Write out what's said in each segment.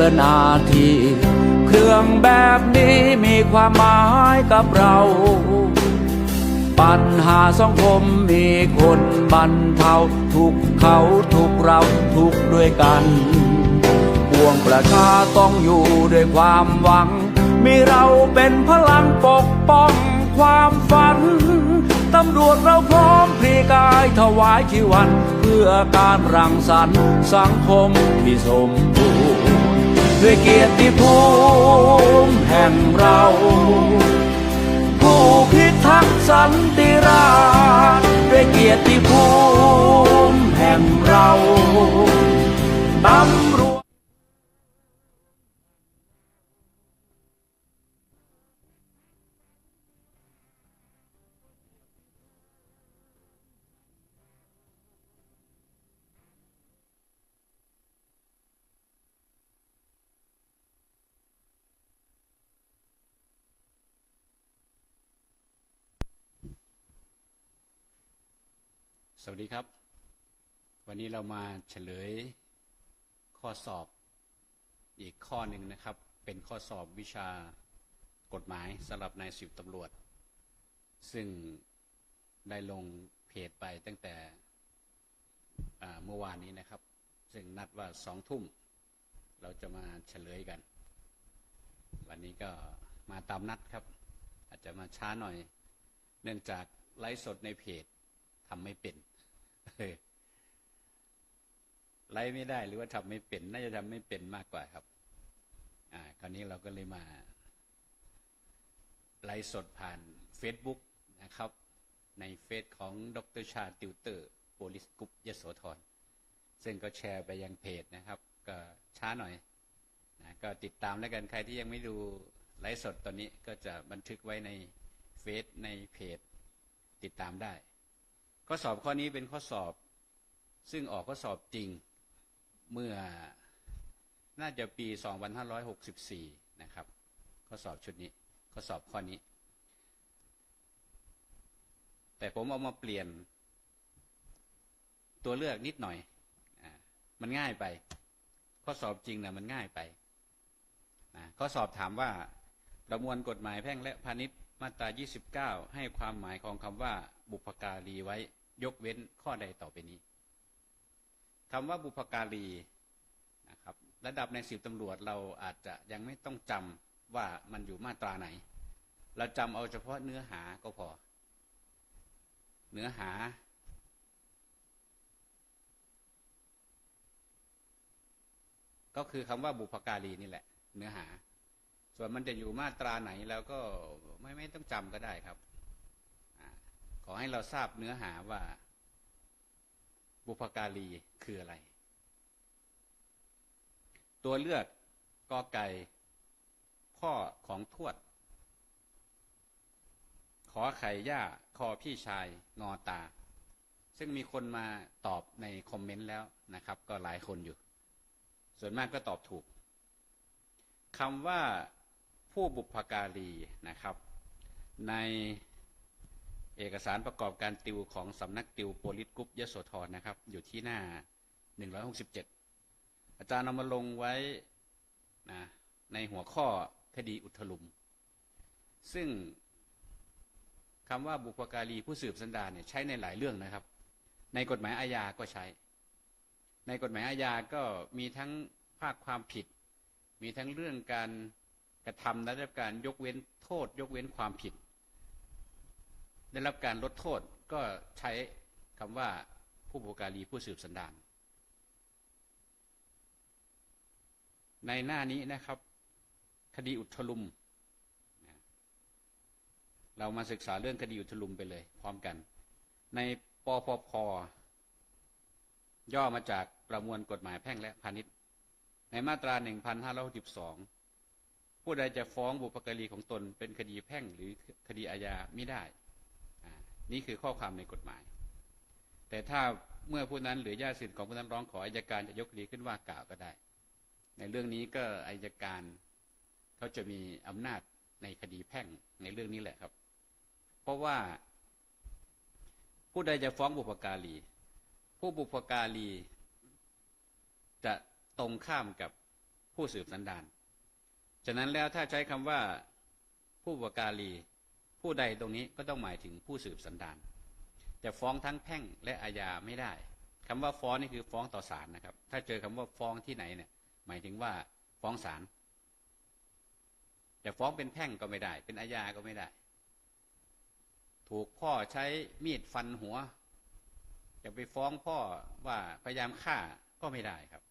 เพื่อนาที เครื่องแบบนี้มีความหมายกับเรา ปัญหาสังคมมีคนบรรเทาทุกเขาทุกเราทุกด้วยกันปวงประชาต้องอยู่ด้วยความหวัง มีเราเป็นพลังปกป้องความฝันตำรวจเราพร้อมพลีกายถวายชีวัน เพื่อการรังสรรค์สังคมที่สมบูรณ์ ด้วยเกียรติภูมิแห่งเรา ผู้พิทักษ์สันติราษฎร์ด้วยเกียรติภูมิ สวัสดีครับ วันนี้เรามาเฉลยข้อสอบอีกข้อหนึ่งนะครับ เป็นข้อสอบวิชากฎหมายสำหรับนายสิบตำรวจ ซึ่งได้ลงเพจไปตั้งแต่เมื่อวานนี้นะครับ ซึ่งนัดว่าสองทุ่ม เราจะมาเฉลยกัน วันนี้ก็มาตามนัดครับ อาจจะมาช้าหน่อย เนื่องจากไลฟ์สดในเพจทำไม่เป็น ออไลฟ์ไม่ได้หรือว่าทำไม่เป็น น่าจะทำไม่เป็นมากกว่าครับ อ่า คราวนี้เราก็เลยมา ไลฟ์สดผ่าน Facebook นะครับ ในเฟซของดรชาติวเตอร์โพลิสกุปยโสธรซึ่งก็แชร์ไปยังเพจนะครับ ก็ช้าหน่อยนะก็ติดตามแล้วกันใครที่ยังไม่ดูไลฟ์สดตอนนี้ก็จะบันทึกไว้ในเฟซในเพจ ติดตามได้ ข้อสอบข้อนี้เป็นข้อสอบ ซึ่งออกข้อสอบจริงเมื่อน่าจะปี 2564 นะครับ ข้อสอบชุดนี้ ข้อสอบข้อนี้ แต่ผมเอามาเปลี่ยนตัวเลือกนิดหน่อยอมันง่ายไป ข้อสอบจริงนะมันง่ายไปนะข้อสอบถามว่าประมวลกฎหมายแพ่งและพาณิชย์มาตรา 29 ให้ความหมายของคำว่าบุพการีไว้ ยกเว้นข้อใดต่อไปนี้คำว่าบุพการีนะครับ ระดับในสิบตำรวจเราอาจจะยังไม่ต้องจำว่ามันอยู่มาตราไหน เราจำเอาเฉพาะเนื้อหาก็พอ เนื้อหา ก็คือคำว่าบุพการีนี่แหละ เนื้อหา ส่วนมันจะอยู่มาตราไหนแล้วก็ไม่ไม่ต้องจำก็ได้ครับ อให้เราทราบเนื้อหาว่า บุพการีคืออะไร ตัวเลือกกอไก่พ่อของทวด ขอไข่ย่าคอพี่ชายงอตา ซึ่งมีคนมาตอบในคอมเมนต์แล้วนะครับ ก็หลายคนอยู่ ส่วนมากก็ตอบถูกคำว่าผู้บุพการีนะครับ ใน เอกสารประกอบการติวของสำนักติวโพลิสกรุ๊ปยโสธรนะครับ อยู่ที่หน้า 167 อาจารย์เอามาลงไว้นะในหัวข้อคดีอุทลุม ซึ่งคำว่าบุพการีผู้สืบสันดานเนี่ยใช้ในหลายเรื่องนะครับ ในกฎหมายอาญาก็ใช้ ในกฎหมายอาญาก็มีทั้งภาคความผิด มีทั้งเรื่องการกระทำและได้รับการยกเว้นโทษ ยกเว้นความผิด ได้รับการลดโทษก็ใช้คำว่าผู้บุการีผู้สืบสันดาน ในหน้านี้นะครับ คดีอุทลุม เรามาศึกษาเรื่องคดีอุทลุมไปเลย พร้อมกัน ในปปพย่อมาจากประมวลกฎหมายแพ่งและพาณิชย์ ในมาตรา 1562 ผู้ใดจะฟ้องบุพการีของตนเป็นคดีแพ่งหรือคดีอาญาไม่ได้ นี่คือข้อความในกฎหมาย แต่ถ้าเมื่อผู้นั้นหรือญาติสิทธิ์ของผู้นั้นร้องขออัยการจะยกคดีขึ้นว่ากล่าวก็ได้ ในเรื่องนี้ก็อัยการเขาจะมีอำนาจในคดีแพ่งในเรื่องนี้แหละครับ เพราะว่า ผู้ใดจะฟ้องบุพการี ผู้บุพการีจะตรงข้ามกับผู้สืบสันดาน ฉะนั้นแล้วถ้าใช้คำว่าผู้บุปการี ผู้ใดตรงนี้ก็ต้องหมายถึงผู้สืบสันดานจะฟ้องทั้งแพ่งและอาญาไม่ได้คำว่าฟ้องนี่คือฟ้องต่อศาลนะครับ ถ้าเจอคำว่าฟ้องที่ไหนเนี่ย หมายถึงว่าฟ้องศาลจะฟ้องเป็นแพ่งก็ไม่ได้ เป็นอาญาก็ไม่ได้ ถูกพ่อใช้มีดฟันหัว จะไปฟ้องพ่อว่าพยายามฆ่าก็ไม่ได้ครับ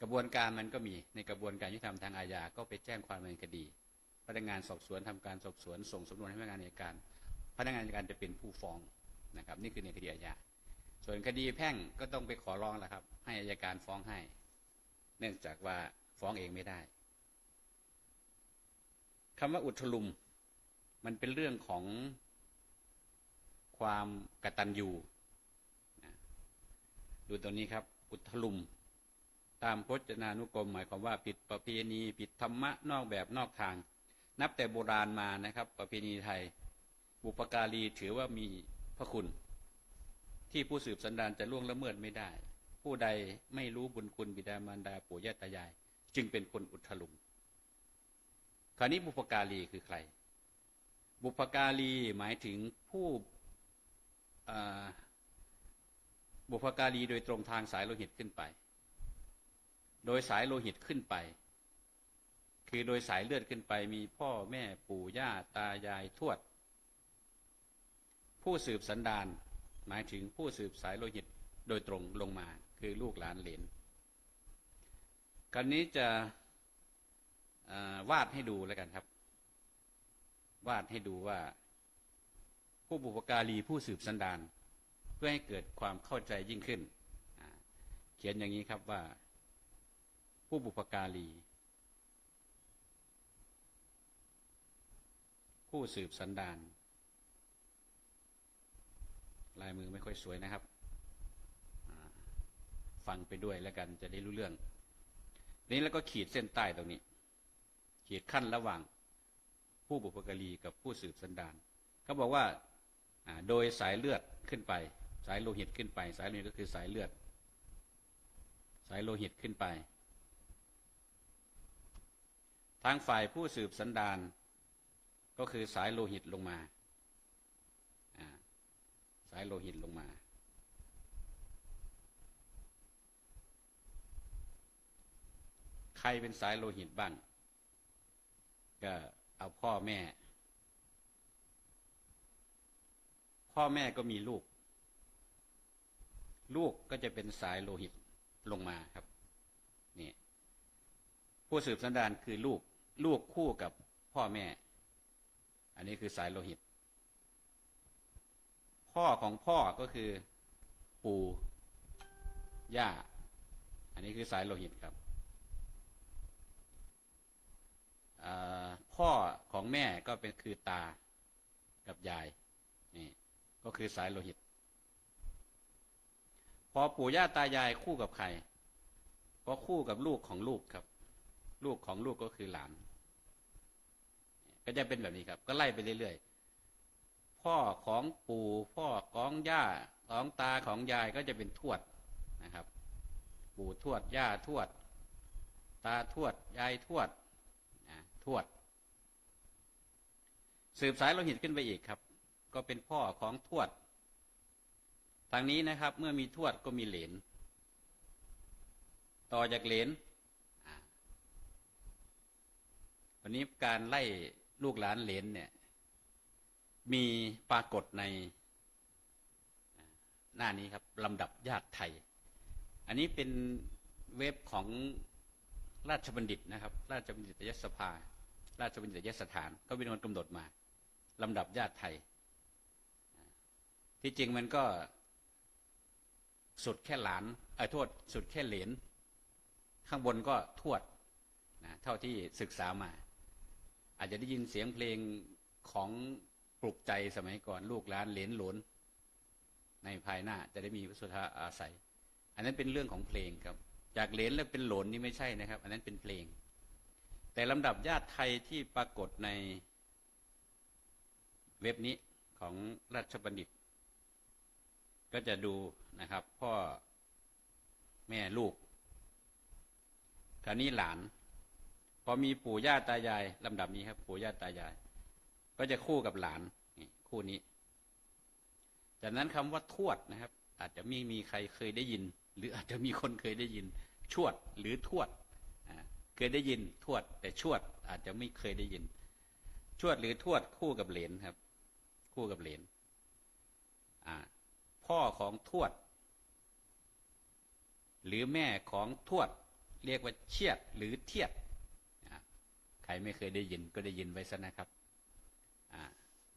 กระบวนการมันก็มีในกระบวนการยุติธรรมทางอาญาก็ไปแจ้งความดำเนินคดี พนักงานสอบสวนทำการสอบสวนส่งสำนวนให้พนักงานอัยการ พนักงานอัยการจะเป็นผู้ฟ้องนะครับ นี่คือในคดีอาญาส่วนคดีแพ่งก็ต้องไปขอร้องแล้วครับ ให้อัยการฟ้องให้ เนื่องจากว่าฟ้องเองไม่ได้คำว่าอุทลุม มันเป็นเรื่องของความกตัญญูดูตัวนี้ครับ อุทลุม ตามพจนานุกรม หมายความว่าผิดประเพณีผิดธรรมะนอกแบบนอกทาง นับแต่โบราณมานะครับ ประเพณีไทย บุปการีถือว่ามีพระคุณ ที่ผู้สืบสันดานจะล่วงละเมิดไม่ได้ ผู้ใดไม่รู้บุญคุณบิดามารดาปู่ย่าตายาย จึงเป็นคนอุทลุมคราวนี้บุปการีคือใคร บุปการีหมายถึงผู้บุพการีโดยตรงทางสายโลหิตขึ้นไป โดยสายโลหิตขึ้นไป คือโดยสายเลือดขึ้นไปมีพ่อแม่ปู่ย่าตายายทวด ผู้สืบสันดานหมายถึงผู้สืบสายโลหิตโดยตรงลงมาคือลูกหลานเหลนคราวนี้จะาวาดให้ดูแล้วกันครับ วาดให้ดูว่าผู้บุปการีผู้สืบสันดาน เพื่อให้เกิดความเข้าใจยิ่งขึ้น เขียนอย่างนี้ครับว่า ผู้บุปการี ผู้สืบสันดานลายมือไม่ค่อยสวยนะครับ ฟังไปด้วยแล้วกันจะได้รู้เรื่อง นี้แล้วก็ขีดเส้นใต้ตรงนี้ ขีดขั้นระหว่างผู้บุปกรีกับผู้สืบสันดานเขาบอกว่าอ่าโดยสายเลือดขึ้นไป สายโลหิตขึ้นไป สายโลหิตก็คือสายเลือด สายโลหิตขึ้นไป ทางฝ่ายผู้สืบสันดาน ก็คือสายโลหิตลงมา สายโลหิตลงมา ใครเป็นสายโลหิตบ้าง ก็เอาพ่อแม่ พ่อแม่ก็มีลูก ลูกก็จะเป็นสายโลหิตลงมาครับ นี่ ผู้สืบสันดานคือลูก ลูกคู่กับพ่อแม่ อันนี้คือสายโลหิต พ่อของพ่อก็คือปู่ย่า อันนี้คือสายโลหิตครับ พ่อของแม่ก็เป็นคือตากับยายนี่ก็คือสายโลหิต พอปู่ย่าตายายคู่กับใครก็คู่กับลูกของลูกครับ ลูกของลูกก็คือหลาน ก็จะเป็นแบบนี้ครับ ก็ไล่ไปเรื่อยๆ พ่อของปู่พ่อของย่าของตาของยายก็จะเป็นทวดนะครับ ปู่ทวดย่าทวด ตาทวดยายทวดนะทวด สืบสายโลหิตขึ้นไปอีกครับ ก็เป็นพ่อของทวดทางนี้นะครับ เมื่อมีทวดก็มีเหลนต่อจากเหลนวันนี้การไล่ ลูกหลานเหลนเนี่ย มีปรากฏในหน้านี้ครับลำดับญาติไทย อันนี้เป็นเว็บของราชบัณฑิตนะครับ ราชบัณฑิตยสภา ราชบัณฑิตยสถาน ก็เป็นคนกำหนดมาลำดับญาติไทย ที่จริงมันก็สุดแค่หลานเออโทษ สุดแค่เหลนข้างบนก็ทวดนะเท่าที่ศึกษามา อาจจะได้ยินเสียงเพลงของปลุกใจสมัยก่อนลูกหลานเหลนหลนในภายหน้าจะได้มีวสุธาอาศัย อันนั้นเป็นเรื่องของเพลงครับ จากเหลนแล้วเป็นหลนนี่ไม่ใช่นะครับ อันนั้นเป็นเพลง แต่ลำดับญาติไทยที่ปรากฏในเว็บนี้ของราชบัณฑิต ก็จะดูนะครับ พ่อแม่ลูก คราวนี้หลาน พอมีปู่ย่าตายายลำดับนี้ครับ ปู่ย่าตายาย ก็จะคู่กับหลานคู่นี้ จากนั้นคำว่าทวดนะครับ อาจจะไม่มีใครเคยได้ยิน หรืออาจจะมีคนเคยได้ยิน ชวดหรือทวดเคยได้ยินทวด แต่ชวดอาจจะไม่เคยได้ยิน ชวดหรือทวดคู่กับเหลนครับ คู่กับเหลนพ่อของทวด หรือแม่ของทวด เรียกว่าเชียดหรือเทียด รไม่เคยได้ยินก็ได้ยินไว้ซะนะครับอา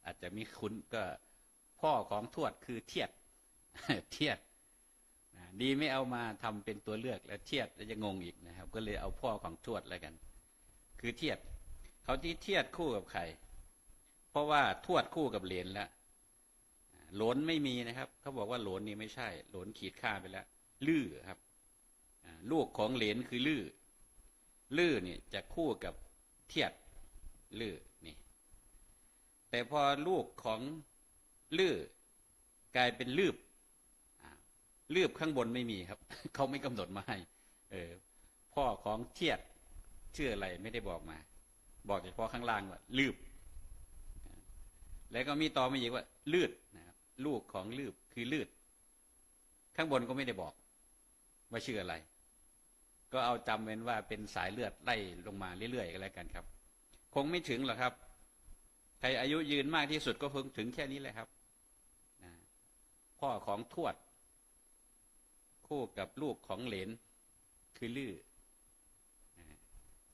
อาจจะมีคุ้นก็พ่อของทวดคือเทียดเทียดดีไม่เอามาทำเป็นตัวเลือกแล้วเทียดแล้วจะงงอีกนะครับ ก็เลยเอาพ่อของทวดแล้วกัน คือเทียดเขาที่เทียดคู่กับใคร เพราะว่าทวดคู่กับเหลนแล้วหลนไม่มีนะครับ เขาบอกว่าหลนนี่ไม่ใช่ หลนขีดค่าไปแล้ว ลื่อครับลูกของเหลนคือลื่อ ลื่อเนี่ยจะคู่กับ เทียดลือนี่ แต่พอลูกของลือกลายเป็นลืบลืบข้างบนไม่มีครับ เขาไม่กำหนดมาให้ เออ พ่อของเทียดชื่ออะไรไม่ได้บอกมา บอกเฉพาะข้างล่างว่าลืบ แล้วก็มีต่อมาอีกว่า ลืดนะครับลูกของลืบคือลืด ข้างบนก็ไม่ได้บอก ว่าชื่ออะไร ก็เอาจำเป็นว่าเป็นสายเลือดไล่ลงมาเรื่อยๆก็แล้วกันครับ คงไม่ถึงหรอกครับ ใครอายุยืนมากที่สุดก็เพิ่งถึงแค่นี้แหละครับนะพ่อของทวด คู่กับลูกของเหลนคือลือนะ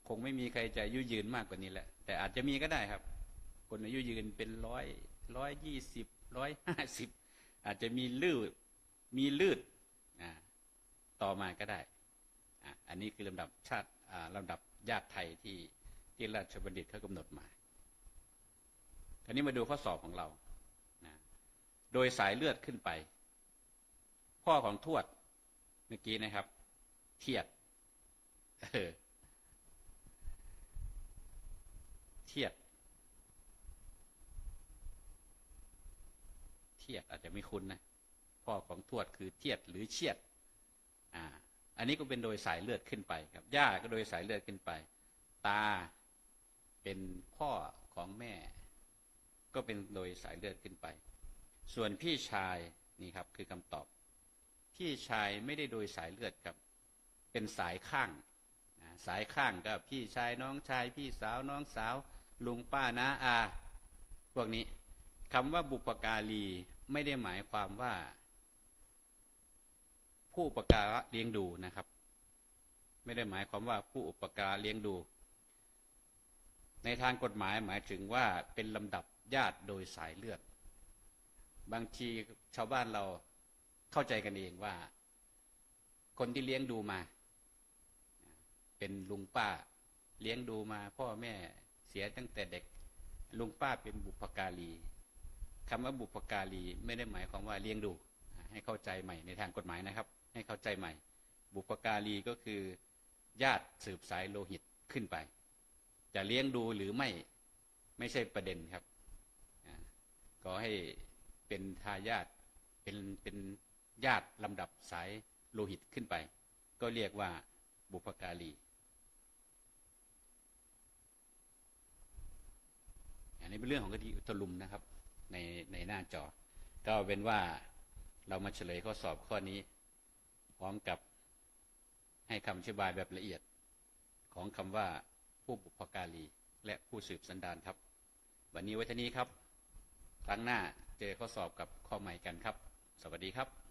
คงไม่มีใครจะอายุยืนมากกว่านี้แหละ แต่อาจจะมีก็ได้ครับ คนอายุยืนเป็นร้อยร้อยยี่สิบร้อยห้าสิบอาจจะมีลืดมีลืดต่อมาก็ได้ อันนี้คือลำดับชาติอ่าลำดับญาติไทยที่ที่ราชบัณฑิตเขากำหนดมาคราวนี้มาดูข้อสอบของเรานะโดยสายเลือดขึ้นไป พ่อของทวดเมื่อกี้นะครับ เทียดเออเทียดเทียดอาจจะไม่คุ้นนะ พ่อของทวดคือเทียดหรือเชียด อ่า อันนี้ก็เป็นโดยสายเลือดขึ้นไปครับ ย่าก็โดยสายเลือดขึ้นไป ตาเป็นพ่อของแม่ ก็เป็นโดยสายเลือดขึ้นไป ส่วนพี่ชายนี่ครับคือคำตอบ พี่ชายไม่ได้โดยสายเลือดครับ เป็นสายข้างสายข้างก็พี่ชายน้องชาย พี่สาวน้องสาว ลุงป้าน้าอา พวกนี้คำว่าบุปการีไม่ได้หมายความว่า ผู้อุปการะเลี้ยงดูนะครับ ไม่ได้หมายความว่าผู้อุปการะเลี้ยงดู ในทางกฎหมายหมายถึงว่าเป็นลำดับญาติโดยสายเลือด บางทีชาวบ้านเราเข้าใจกันเองว่า คนที่เลี้ยงดูมา เป็นลุงป้า เลี้ยงดูมา พ่อแม่เสียตั้งแต่เด็กลุงป้าเป็นบุพการีคำว่าบุพการีไม่ได้หมายความว่าเลี้ยงดู ให้เข้าใจใหม่ในทางกฎหมายนะครับ ให้เข้าใจใหม่ บุพการีก็คือญาติสืบสายโลหิตขึ้นไป จะเลี้ยงดูหรือไม่ไม่ใช่ประเด็นครับอ่าก็ให้เป็นทายาทเป็นเป็นญาติลำดับสายโลหิตขึ้นไป ก็เรียกว่าบุพการีอันนี้เป็นเรื่องของคดีอุตลุมนะครับในในหน้าจอ ก็เป็นว่าเรามาเฉลยข้อสอบข้อนี้ พร้อมกับให้คำอธิบายแบบละเอียดของคำว่าผู้บุพการีและผู้สืบสันดานครับ วันนี้ไว้ท่านี้ครับ ครั้งหน้าเจอข้อสอบกับข้อใหม่กันครับ สวัสดีครับ